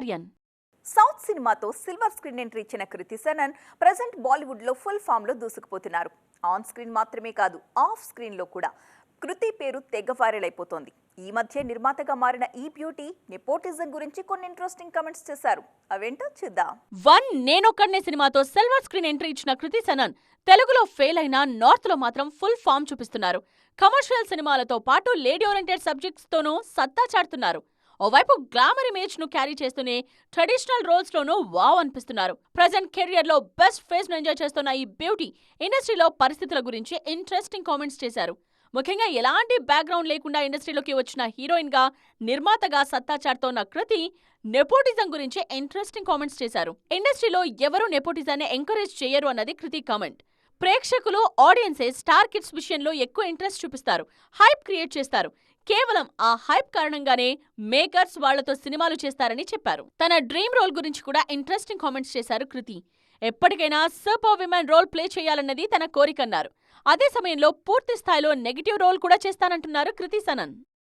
Aryan south సినిమాతో silver screen entry ఇచ్చిన Kriti Sanon present బాలీవుడ్లో ఫుల్ ఫామ్లో దూసుకుపోతున్నారు. ఆన్ స్క్రీన్ మాత్రమే కాదు ఆఫ్ స్క్రీన్లో కూడా. కృతి పేరు తెగ వైరల్ అయిపోతోంది. ఈ మధ్య నిర్మాతగా మారిన ఈ బ్యూటీ నెపోటిజం గురించి కొన్ని ఇంట్రెస్టింగ్ కమెంట్స్ చేశారు. అవేంటో చూద్దాం. వన్ నేనొక్కడనే సినిమాతో సిల్వర్ స్క్రీన్ ఎంట్రీ ఇచ్చిన కృతి సనన్ తెలుగులో ఫెయిల్ అయిన నార్త్లో మాత్రం ఫుల్ ఫామ్ చూపిస్తున్నారు. కమర్షియల్ సినిమాలతో పాటు లేడీ ఓరియంటెడ్ సబ్జెక్ట్స్ తోనూ సత్తా చాటుతున్నారు. ఓవైపు గ్లామర్ ఇమేజ్ను క్యారీ చేస్తూనే ట్రెడిషనల్ రోల్స్ లోనూ వావ్ అనిపిస్తున్నారు. ప్రజెంట్ కెరియర్లో బెస్ట్ ఫేస్ను ఎంజాయ్ చేస్తున్న ఈ బ్యూటీ ఇండస్ట్రీలో పరిస్థితుల గురించి ఇంట్రెస్టింగ్ కామెంట్స్ చేశారు. ముఖ్యంగా ఎలాంటి బ్యాక్గ్రౌండ్ లేకుండా ఇండస్ట్రీలోకి వచ్చిన హీరోయిన్గా నిర్మాతగా సత్తా చాటుతోన్న కృతి నెపోటిజం గురించి ఇంట్రెస్టింగ్ కామెంట్స్ చేశారు. ఇండస్ట్రీలో ఎవరూ నెపోటిజాన్ని ఎంకరేజ్ చేయరు అన్నది కృతి కామెంట్. ప్రేక్షకులు ఆడియన్సే స్టార్ కిడ్స్ విషయంలో ఎక్కువ ఇంట్రెస్ట్ చూపిస్తారు హైప్ క్రియేట్ చేస్తారు. కేవలం ఆ హైప్ కారణంగానే మేకర్స్ వాళ్ళతో సినిమాలు చేస్తారని చెప్పారు. తన డ్రీమ్ రోల్ గురించి కూడా ఇంట్రెస్టింగ్ కామెంట్స్ చేశారు కృతి. ఎప్పటికైనా సూపర్ విమెన్ రోల్ ప్లే చేయాలన్నది తన కోరికన్నారు. అదే సమయంలో పూర్తి స్థాయిలో నెగిటివ్ రోల్ కూడా చేస్తానంటున్నారు కృతి సనన్.